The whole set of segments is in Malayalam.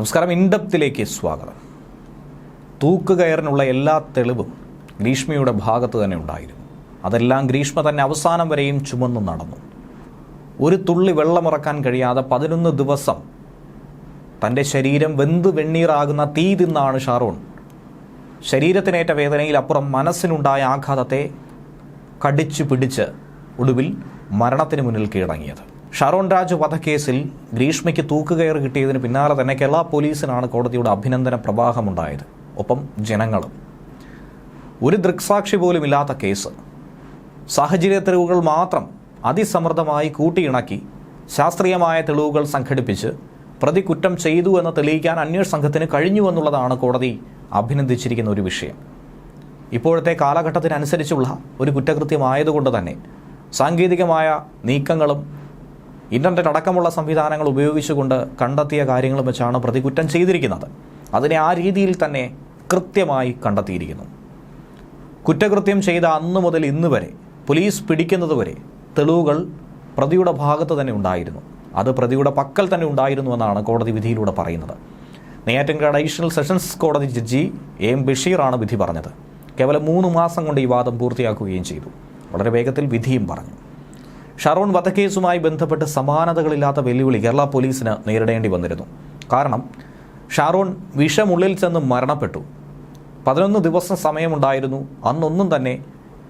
നമസ്കാരം. ഇൻഡപ്തിലേക്ക് സ്വാഗതം. തൂക്കുകയറിനുള്ള എല്ലാ തെളിവും ഗ്രീഷ്മയുടെ ഭാഗത്ത് തന്നെ ഉണ്ടായിരുന്നു. അതെല്ലാം ഗ്രീഷ്മ തന്നെ അവസാനം വരെയും ചുമന്നു നടന്നു. ഒരു തുള്ളി വെള്ളമിറക്കാൻ കഴിയാതെ പതിനൊന്ന് ദിവസം തന്റെ ശരീരം വെന്ത് വെണ്ണീറാകുന്ന തീ തിന്നാണ് ഷാറോൺ. ശരീരത്തിനേറ്റ വേദനയിൽ അപ്പുറം മനസ്സിനുണ്ടായ ആഘാതത്തെ കടിച്ചു പിടിച്ച് ഒടുവിൽ മരണത്തിന് മുന്നിൽ കീഴടങ്ങിയത്. ഷാറോൺ രാജ് വധക്കേസിൽ ഗ്രീഷ്മയ്ക്ക് തൂക്കുകയർ കിട്ടിയതിന് പിന്നാലെ തന്നെ കേരള പോലീസിനാണ് കോടതിയുടെ അഭിനന്ദന പ്രവാഹമുണ്ടായത്. ഒപ്പം ജനങ്ങളും. ഒരു ദൃക്സാക്ഷി പോലും ഇല്ലാത്ത കേസ്. സാഹചര്യ തെളിവുകൾ മാത്രം അതിസമൃദ്ധമായി കൂട്ടിയിണക്കി ശാസ്ത്രീയമായ തെളിവുകൾ സംഘടിപ്പിച്ച് പ്രതി കുറ്റം ചെയ്തു എന്ന് തെളിയിക്കാൻ അന്വേഷണ സംഘത്തിന് കഴിഞ്ഞു എന്നുള്ളതാണ് കോടതി അഭിനന്ദിച്ചിരിക്കുന്ന ഒരു വിഷയം. ഇപ്പോഴത്തെ കാലഘട്ടത്തിനനുസരിച്ചുള്ള ഒരു കുറ്റകൃത്യമായതുകൊണ്ട് തന്നെ സാങ്കേതികമായ നീക്കങ്ങളും ഇന്റർനെറ്റ് അടക്കമുള്ള സംവിധാനങ്ങൾ ഉപയോഗിച്ചുകൊണ്ട് കണ്ടെത്തിയ കാര്യങ്ങൾ വെച്ചാണ് പ്രതി കുറ്റം ചെയ്തിരിക്കുന്നത്. അതിനെ ആ രീതിയിൽ തന്നെ കൃത്യമായി കണ്ടെത്തിയിരിക്കുന്നു. കുറ്റകൃത്യം ചെയ്ത അന്ന് മുതൽ ഇന്ന് വരെ പോലീസ് പിടിക്കുന്നതുവരെ തെളിവുകൾ പ്രതിയുടെ ഭാഗത്ത് തന്നെ ഉണ്ടായിരുന്നു. അത് പ്രതിയുടെ പക്കൽ തന്നെ ഉണ്ടായിരുന്നു എന്നാണ് കോടതി വിധിയിലൂടെ പറയുന്നത്. നെയ്യാറ്റിൻകര അഡീഷണൽ സെഷൻസ് കോടതി ജഡ്ജി എം ബഷീറാണ് വിധി പറഞ്ഞത്. കേവലം മൂന്ന് മാസം കൊണ്ട് ഈ വാദം പൂർത്തിയാക്കുകയും ചെയ്തു. വളരെ വേഗത്തിൽ വിധിയും പറഞ്ഞു. ഷറോൺ വധക്കേസുമായി ബന്ധപ്പെട്ട് സമാനതകളില്ലാത്ത വെല്ലുവിളി കേരള പോലീസിന് നേരിടേണ്ടി വന്നിരുന്നു. കാരണം ഷാറോൺ വിഷമുള്ളിൽ ചെന്ന് മരണപ്പെട്ടു. പതിനൊന്ന് ദിവസം സമയമുണ്ടായിരുന്നു. അന്നൊന്നും തന്നെ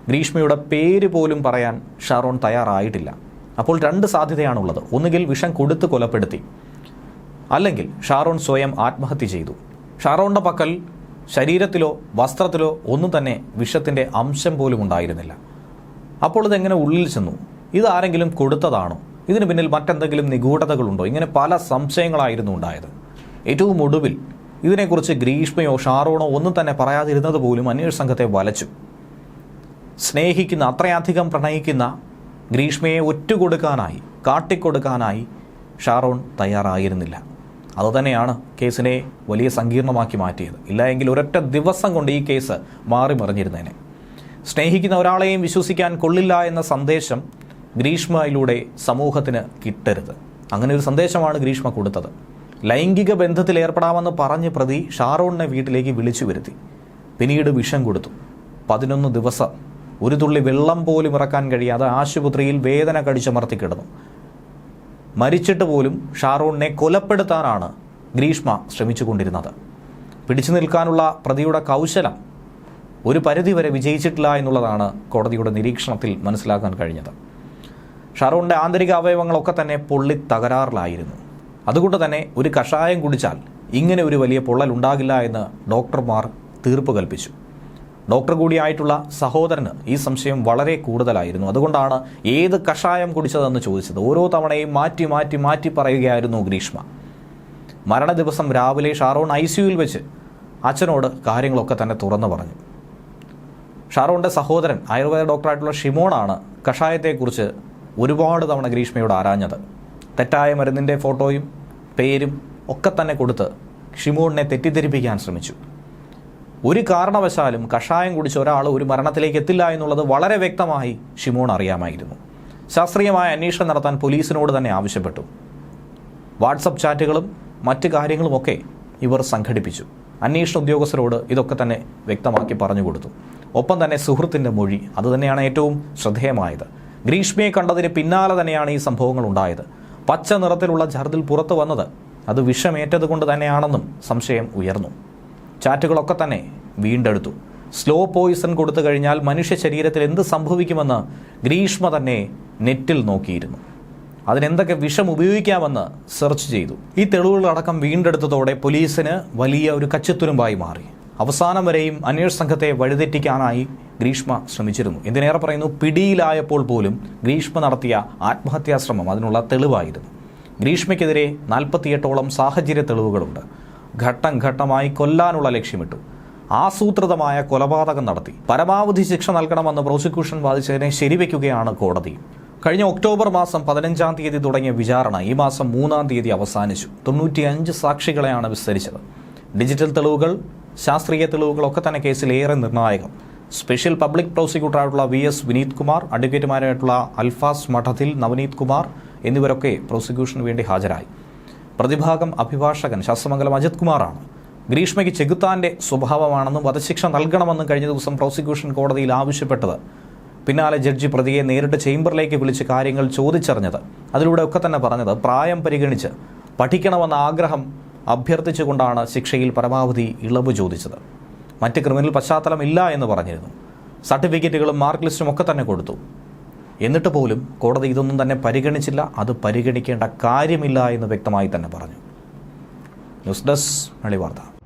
ഗ്രീഷ്മയുടെ പേര് പോലും പറയാൻ ഷാറോൺ തയ്യാറായിട്ടില്ല. അപ്പോൾ രണ്ട് സാധ്യതയാണുള്ളത്. ഒന്നുകിൽ വിഷം കൊടുത്ത് കൊലപ്പെടുത്തി അല്ലെങ്കിൽ ഷാറോൺ സ്വയം ആത്മഹത്യ ചെയ്തു. ഷാറോണിന്റെ പക്കൽ ശരീരത്തിലോ വസ്ത്രത്തിലോ ഒന്നും തന്നെ വിഷത്തിന്റെ അംശം പോലും ഉണ്ടായിരുന്നില്ല. അപ്പോൾ ഇതെങ്ങനെ ഉള്ളിൽ ചെന്നു? ഇതാരെങ്കിലും കൊടുത്തതാണോ? ഇതിന് പിന്നിൽ മറ്റെന്തെങ്കിലും നിഗൂഢതകളുണ്ടോ? ഇങ്ങനെ പല സംശയങ്ങളായിരുന്നു ഉണ്ടായത്. ഏറ്റവും ഒടുവിൽ ഇതിനെക്കുറിച്ച് ഗ്രീഷ്മയോ ഷാറോണോ ഒന്നും തന്നെ പറയാതിരുന്നത് പോലും അന്വേഷണ സംഘത്തെ വലച്ചു. സ്നേഹിക്കുന്ന അത്രയധികം പ്രണയിക്കുന്ന ഗ്രീഷ്മയെ ഒറ്റുകൊടുക്കാനായി കാട്ടിക്കൊടുക്കാനായി ഷാറോൺ തയ്യാറായിരുന്നില്ല. അതുതന്നെയാണ് കേസിനെ വലിയ സങ്കീർണമാക്കി മാറ്റിയത്. ഇല്ല എങ്കിൽ ഒരൊറ്റ ദിവസം കൊണ്ട് ഈ കേസ് മാറി മറിഞ്ഞിരുന്നേനെ സ്നേഹിക്കുന്ന ഒരാളെയും വിശ്വസിക്കാൻ കൊള്ളില്ല എന്ന സന്ദേശം ഗ്രീഷ്മയിലൂടെ സമൂഹത്തിന് കിട്ടരുത്. അങ്ങനെ ഒരു സന്ദേശമാണ് ഗ്രീഷ്മ കൊടുത്തത്. ലൈംഗിക ബന്ധത്തിൽ ഏർപ്പെടാമെന്ന് പറഞ്ഞ് പ്രതി ഷാറോണിനെ വീട്ടിലേക്ക് വിളിച്ചു വരുത്തി. പിന്നീട് വിഷം കൊടുത്തു. പതിനൊന്ന് ദിവസം ഒരു തുള്ളി വെള്ളം പോലും ഇറക്കാൻ കഴിയാതെ ആശുപത്രിയിൽ വേദന കടിച്ചമർത്തി കിടന്നു. മരിച്ചിട്ട് പോലും ഷാറോണിനെ കൊലപ്പെടുത്താനാണ് ഗ്രീഷ്മ ശ്രമിച്ചുകൊണ്ടിരുന്നത്. പിടിച്ചു നിൽക്കാനുള്ള പ്രതിയുടെ കൗശലം ഒരു പരിധിവരെ വിജയിച്ചിട്ടില്ല എന്നുള്ളതാണ് കോടതിയുടെ നിരീക്ഷണത്തിൽ മനസ്സിലാക്കാൻ കഴിഞ്ഞത്. ഷാറോണിന്റെ ആന്തരിക അവയവങ്ങളൊക്കെ തന്നെ പൊള്ളി തകരാറിലായിരുന്നു. അതുകൊണ്ട് തന്നെ ഒരു കഷായം കുടിച്ചാൽ ഇങ്ങനെ ഒരു വലിയ പൊള്ളൽ ഉണ്ടാകില്ല എന്ന് ഡോക്ടർമാർ തീർപ്പ് കൽപ്പിച്ചു. ഡോക്ടർ കൂടിയായിട്ടുള്ള സഹോദരന് ഈ സംശയം വളരെ കൂടുതലായിരുന്നു. അതുകൊണ്ടാണ് ഏത് കഷായം കുടിച്ചതെന്ന് ചോദിച്ചത്. ഓരോ തവണയും മാറ്റി മാറ്റി മാറ്റി പറയുകയായിരുന്നു ഗ്രീഷ്മ. മരണ ദിവസം രാവിലെ ഷാറോൺ ഐ സിയുയിൽ വെച്ച് അച്ഛനോട് കാര്യങ്ങളൊക്കെ തന്നെ തുറന്നു പറഞ്ഞു. ഷാറോണിന്റെ സഹോദരൻ ആയുർവേദ ഡോക്ടറായിട്ടുള്ള ഷിമോണാണ് കഷായത്തെക്കുറിച്ച് ഒരുപാട് തവണ ഗ്രീഷ്മയോട് ആരാഞ്ഞത്? തെറ്റായ മരുന്നിന്റെ ഫോട്ടോയും പേരും ഒക്കെ തന്നെ കൊടുത്ത് ഷിമോണിനെ തെറ്റിദ്ധരിപ്പിക്കാൻ ശ്രമിച്ചു. ഒരു കാരണവശാലും കഷായം കുടിച്ച ഒരാൾ ഒരു മരണത്തിലേക്ക് എത്തില്ല എന്നുള്ളത് വളരെ വ്യക്തമായി ഷിമോൺ അറിയാമായിരുന്നു. ശാസ്ത്രീയമായ അന്വേഷണം നടത്താൻ പോലീസിനോട് തന്നെ ആവശ്യപ്പെട്ടു. വാട്സപ്പ് ചാറ്റുകളും മറ്റ് കാര്യങ്ങളുമൊക്കെ ഇവർ സംഘടിപ്പിച്ചു. അന്വേഷണ ഉദ്യോഗസ്ഥരോട് ഇതൊക്കെ തന്നെ വ്യക്തമാക്കി പറഞ്ഞു കൊടുത്തു. ഒപ്പം തന്നെ സുഹൃത്തിന്റെ മൊഴി അതുതന്നെയാണ് ഏറ്റവും ശ്രദ്ധേയമായത്. ഗ്രീഷ്മയെ കണ്ടതിന് പിന്നാലെ തന്നെയാണ് ഈ സംഭവങ്ങൾ ഉണ്ടായത്. പച്ച നിറത്തിലുള്ള ഛർദിൽ പുറത്തു വന്നത് അത് വിഷമേറ്റത് കൊണ്ട് തന്നെയാണെന്നും സംശയം ഉയർന്നു. ചാറ്റുകളൊക്കെ തന്നെ വീണ്ടെടുത്തു. സ്ലോ പോയിസൺ കൊടുത്തു കഴിഞ്ഞാൽ മനുഷ്യ ശരീരത്തിൽ എന്ത് സംഭവിക്കുമെന്ന് ഗ്രീഷ്മ തന്നെ നെറ്റിൽ നോക്കിയിരുന്നു. അതിനെന്തൊക്കെ വിഷം ഉപയോഗിക്കാമെന്ന് സെർച്ച് ചെയ്തു. ഈ തെളിവുകളടക്കം വീണ്ടെടുത്തതോടെ പോലീസിന് വലിയ ഒരു കച്ചത്തുരുമ്പായി മാറി. അവസാനം വരെയും അന്വേഷണ സംഘത്തെ വഴിതെറ്റിക്കാനായി ഗ്രീഷ്മ ശ്രമിച്ചിരുന്നു. എന്തിനേറെ പറയുന്നു? പിടിയിലായപ്പോൾ പോലും ഗ്രീഷ്മ നടത്തിയ ആത്മഹത്യാശ്രമം അതിനുള്ള തെളിവായിരുന്നു. ഗ്രീഷ്മയ്ക്കെതിരെ നാൽപ്പത്തിയെട്ടോളം സാഹചര്യ തെളിവുകളുണ്ട്. ഘട്ടം ഘട്ടമായി കൊല്ലാനുള്ള ലക്ഷ്യമിട്ടു. ആസൂത്രിതമായ കൊലപാതകം നടത്തി. പരമാവധി ശിക്ഷ നൽകണമെന്ന് പ്രോസിക്യൂഷൻ വാദിച്ചതിനെ ശരിവെക്കുകയാണ് കോടതി. കഴിഞ്ഞ ഒക്ടോബർ മാസം പതിനഞ്ചാം തീയതി തുടങ്ങിയ വിചാരണ ഈ മാസം മൂന്നാം തീയതി അവസാനിച്ചു. തൊണ്ണൂറ്റിയഞ്ച് സാക്ഷികളെയാണ് വിസ്തരിച്ചത്. ഡിജിറ്റൽ തെളിവുകൾ ശാസ്ത്രീയ തെളിവുകളൊക്കെ തന്നെ കേസിൽ ഏറെ നിർണായകം. സ്പെഷ്യൽ പബ്ലിക് പ്രോസിക്യൂട്ടറായിട്ടുള്ള വി എസ് വിനീത് കുമാർ അഡ്വക്കേറ്റുമാരായിട്ടുള്ള അൽഫാസ് മഠത്തിൽ നവനീത് കുമാർ എന്നിവരൊക്കെ പ്രോസിക്യൂഷന് വേണ്ടി ഹാജരായി. പ്രതിഭാഗം അഭിഭാഷകൻ ശാസ്ത്രമംഗലം അജിത് കുമാറാണ്. ഗ്രീഷ്മയ്ക്ക് ചെകുത്താന്റെ സ്വഭാവമാണെന്നും വധശിക്ഷ നൽകണമെന്നും കഴിഞ്ഞ ദിവസം പ്രോസിക്യൂഷൻ കോടതിയിൽ ആവശ്യപ്പെട്ടത്. പിന്നാലെ ജഡ്ജി പ്രതിയെ നേരിട്ട് ചേംബറിലേക്ക് വിളിച്ച് കാര്യങ്ങൾ ചോദിച്ചറിഞ്ഞത്. അതിലൂടെ ഒക്കെ തന്നെ പറഞ്ഞത് പ്രായം പരിഗണിച്ച് പഠിക്കണമെന്ന ആഗ്രഹം അഭ്യർത്ഥിച്ചുകൊണ്ടാണ് ശിക്ഷയിൽ പരമാവധി ഇളവ് ചോദിച്ചത്. മറ്റ് ക്രിമിനൽ പശ്ചാത്തലം ഇല്ല എന്ന് പറഞ്ഞിരുന്നു. സർട്ടിഫിക്കറ്റുകളും മാർക്ക് ലിസ്റ്റും ഒക്കെ തന്നെ കൊടുത്തു. എന്നിട്ട് പോലും കോടതി ഇതൊന്നും തന്നെ പരിഗണിച്ചില്ല. അത് പരിഗണിക്കേണ്ട കാര്യമില്ല എന്ന് വ്യക്തമായി തന്നെ പറഞ്ഞു. ന്യൂസ് ഡെസ്ക് മണി വാർത്ത.